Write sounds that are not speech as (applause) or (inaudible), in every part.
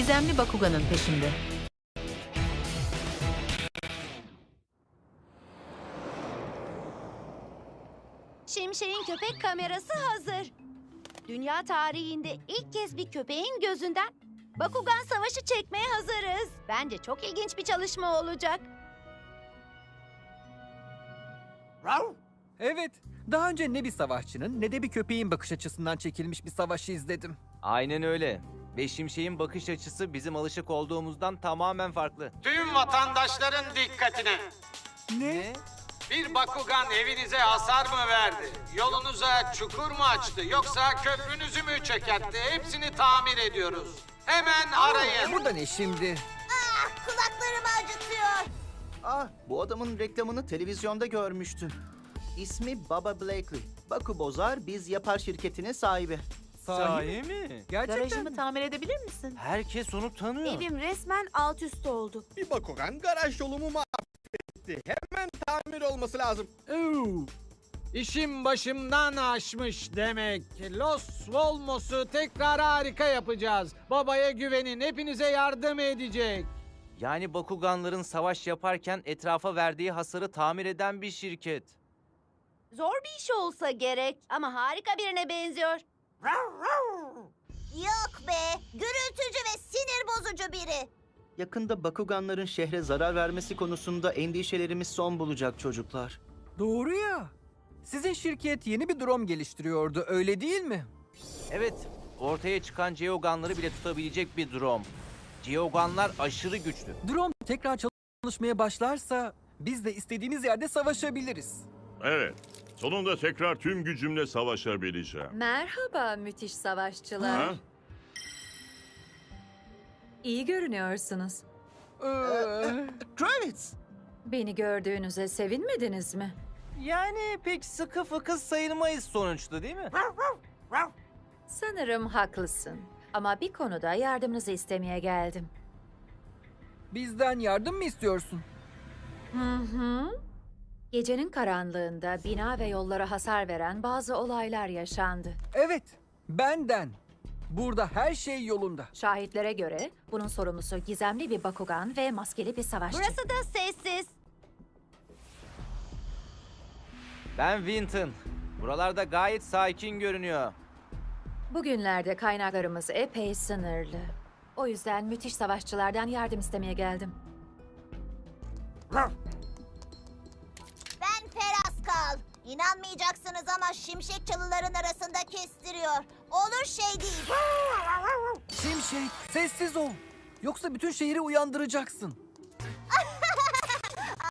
gizemli Bakugan'ın peşinde. Şimşek'in köpek kamerası hazır. Dünya tarihinde ilk kez bir köpeğin gözünden Bakugan savaşı çekmeye hazırız. Bence çok ilginç bir çalışma olacak. Evet, daha önce ne bir savaşçının ne de bir köpeğin bakış açısından çekilmiş bir savaşı izledim. Aynen öyle. Ve Şimşek'in bakış açısı bizim alışık olduğumuzdan tamamen farklı. Tüm vatandaşların dikkatine. Ne? Bir Bakugan evinize hasar mı verdi? Yolunuza çukur mu açtı? Yoksa köprünüzü mü çökertti? Hepsini tamir ediyoruz. Hemen arayın. Bu da ne şimdi? Kulaklarımı acıtıyor. Ah, bu adamın reklamını televizyonda görmüştüm. İsmi Baba Blakely. Baku Bozar Biz Yapar şirketinin sahibi. Sahi mi? mi? Gerçekten Garajımı mi? tamir edebilir misin? Herkes onu tanıyor. Evim resmen alt üst oldu. Bir Bakugan garaj yolumu mahvetti. Hemen tamir olması lazım. İşim başımdan aşmış demek. Los Volmos'u tekrar harika yapacağız. Babaya güvenin, hepinize yardım edecek. Yani Bakuganların savaş yaparken etrafa verdiği hasarı tamir eden bir şirket. Zor bir iş olsa gerek ama harika birine benziyor. Yok be, gürültücü ve sinir bozucu biri. Yakında Bakuganların şehre zarar vermesi konusunda endişelerimiz son bulacak çocuklar. Doğru ya. Sizin şirket yeni bir drone geliştiriyordu, öyle değil mi? Evet, ortaya çıkan Geoganları bile tutabilecek bir drone. Geoganlar aşırı güçlü. Drone tekrar çalışmaya başlarsa biz de istediğimiz yerde savaşabiliriz. Evet. Sonunda tekrar tüm gücümle savaşabileceğim. Merhaba müthiş savaşçılar. Ha? İyi görünüyorsunuz. Ee, Kravitz! Beni gördüğünüze sevinmediniz mi? Yani pek sıkı fıkı sayılmayız sonuçta değil mi? Sanırım haklısın. Ama bir konuda yardımınızı istemeye geldim. bizden yardım mı istiyorsun? Hı hı. Gecenin karanlığında bina ve yollara hasar veren bazı olaylar yaşandı. Evet, benden. Burada her şey yolunda. Şahitlere göre bunun sorumlusu gizemli bir Bakugan ve maskeli bir savaşçı. Burası da sessiz. Ben Vinton. Buralarda gayet sakin görünüyor. Bugünlerde kaynaklarımız epey sınırlı. O yüzden müthiş savaşçılardan yardım istemeye geldim. İnanmayacaksınız ama şimşek çalıların arasında kestiriyor. Olur şey değil. (laughs) Şimşek, sessiz ol. Yoksa bütün şehri uyandıracaksın. (laughs)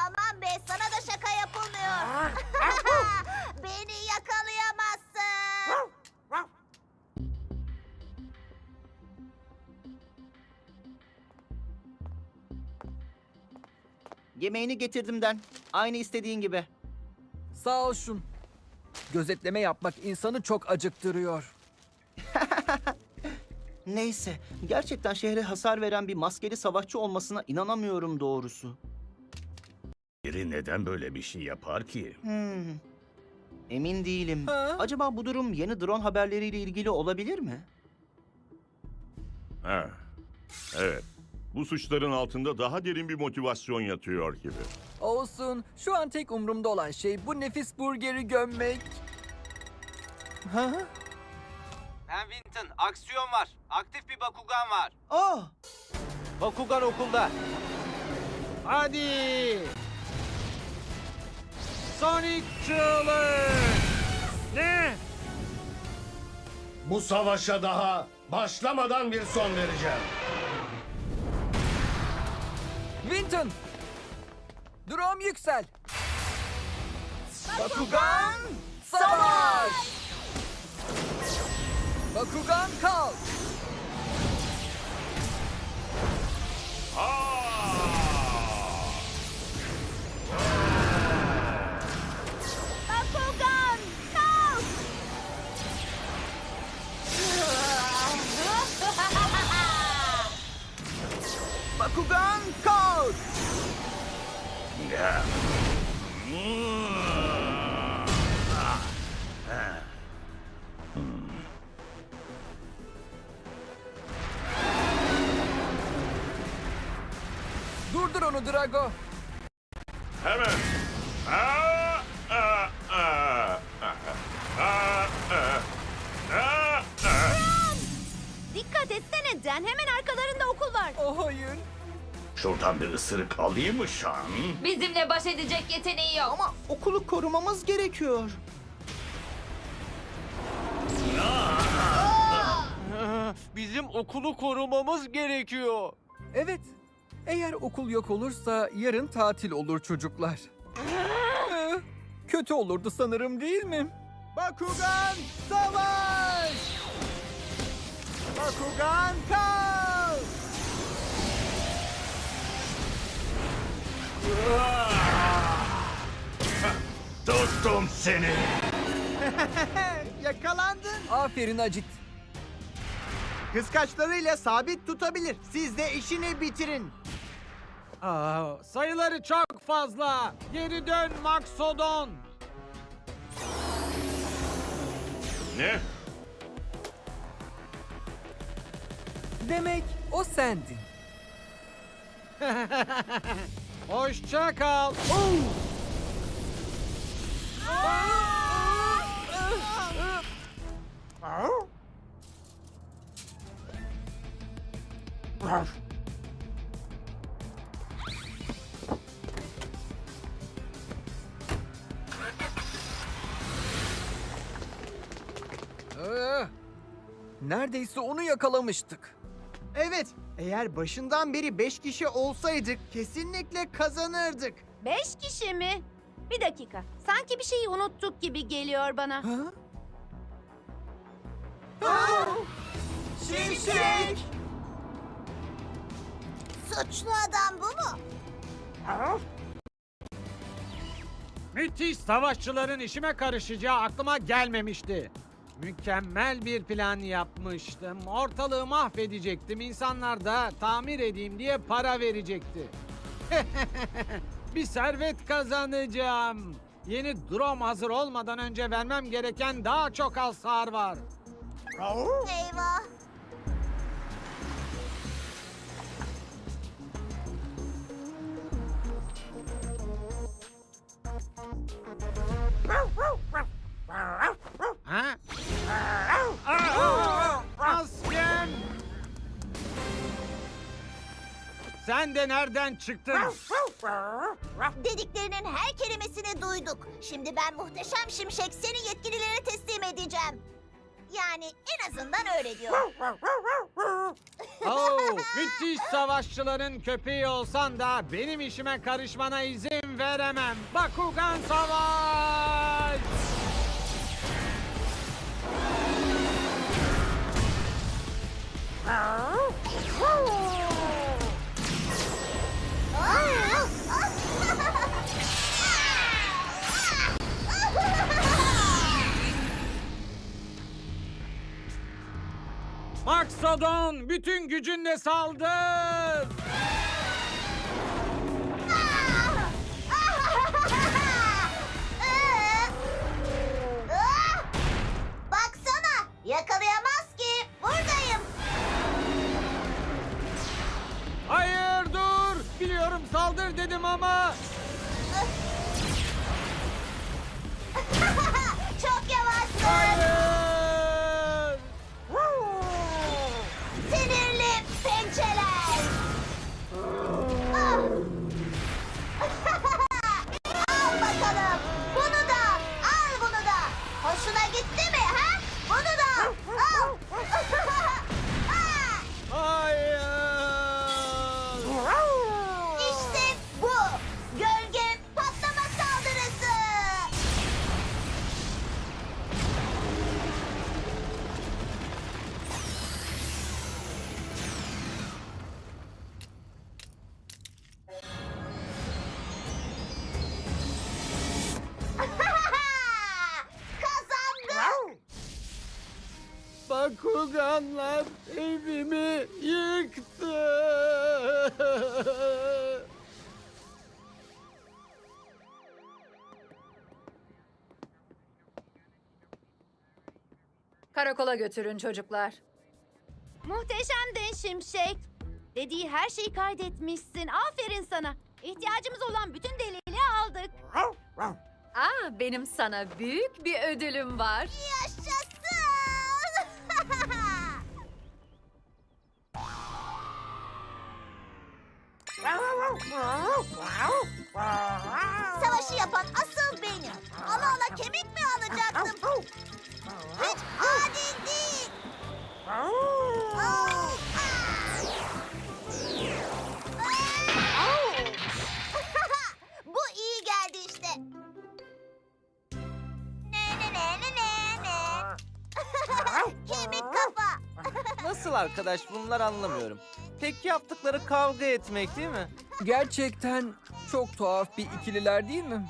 Aman be sana da şaka yapılmıyor. (laughs) Beni yakalayamazsın. Yemeğini getirdimden. Aynı istediğin gibi. Sağ ol şun. Gözetleme yapmak insanı çok acıktırıyor. (laughs) Neyse, gerçekten şehre hasar veren bir maskeli savaşçı olmasına inanamıyorum doğrusu. Biri neden böyle bir şey yapar ki? Hmm. Emin değilim. Ha? Acaba bu durum yeni drone haberleriyle ilgili olabilir mi? Ha. Evet. Bu suçların altında daha derin bir motivasyon yatıyor gibi. Olsun. Şu an tek umurumda olan şey bu nefis burgeri gömmek. Ha? Ben Vinton. Aksiyon var. Aktif bir Bakugan var. Aa! Bakugan okulda. Hadi! Sonic çığlık! Ne? Bu savaşa daha başlamadan bir son vereceğim. Winton! Drone yüksel! Bakugan savaş! Bakugan kalk! Bakugan kalk. Bakugan kalk! Onu Drago. Hemen. Aa, aa, aa, aa, aa, aa. Dikkat etsene Den. Hemen arkalarında okul var. Oh hayır. Şuradan bir ısırık alayım mı Şan? Bizimle baş edecek yeteneği yok. Ama okulu korumamız gerekiyor. (laughs) Bizim okulu korumamız gerekiyor. Evet. Eğer okul yok olursa yarın tatil olur çocuklar. (laughs) Kötü olurdu sanırım değil mi? Bakugan savaş! Bakugan kal! Tuttum seni. (laughs) Yakalandın. Aferin Acit. Kıskaçlarıyla sabit tutabilir. Siz de işini bitirin. Aa, sayıları çok fazla. Geri dön Maxodon. Ne? Demek o sendin. (laughs) Hoşça kal. Eh, Neredeyse onu yakalamıştık. Evet, eğer başından beri 5 kişi olsaydık kesinlikle kazanırdık. Beş kişi mi? Bir dakika. Sanki bir şeyi unuttuk gibi geliyor bana. Ha? Şimşek! Suçlu adam bu mu? Müthiş savaşçıların işime karışacağı aklıma gelmemişti. Mükemmel bir plan yapmıştım. Ortalığı mahvedecektim. İnsanlar da tamir edeyim diye para verecekti. (laughs) bir servet kazanacağım. Yeni drone hazır olmadan önce vermem gereken daha çok hasar var. Eyvah. Sen de nereden çıktın? Dediklerinin her kelimesini duyduk. Şimdi ben muhteşem şimşek seni yetkililere teslim edeceğim. Yani en azından öyle diyor. (laughs) Oo, müthiş savaşçıların köpeği olsan da benim işime karışmana izin veremem. Bakugan savaş! Maxodon bütün gücünle saldır! (laughs) Baksana yakalayamaz ki. Buradayım. Hayır dur! Biliyorum saldır dedim ama... Bakuganlar evimi yıktı. Karakola götürün çocuklar. Muhteşemdin Şimşek. Dediği her şeyi kaydetmişsin. Aferin sana. İhtiyacımız olan bütün delili aldık. Aa, benim sana büyük bir ödülüm var. Yaşasın! Savaşı yapan asıl benim. Ala ala kemik mi alacaktım? Hiç adil değil. Bu iyi geldi işte. Ne ne ne ne ne ne. Kemik kafa. Nasıl arkadaş bunlar anlamıyorum. Tek yaptıkları kavga etmek değil mi? Gerçekten çok tuhaf bir ikililer değil mi?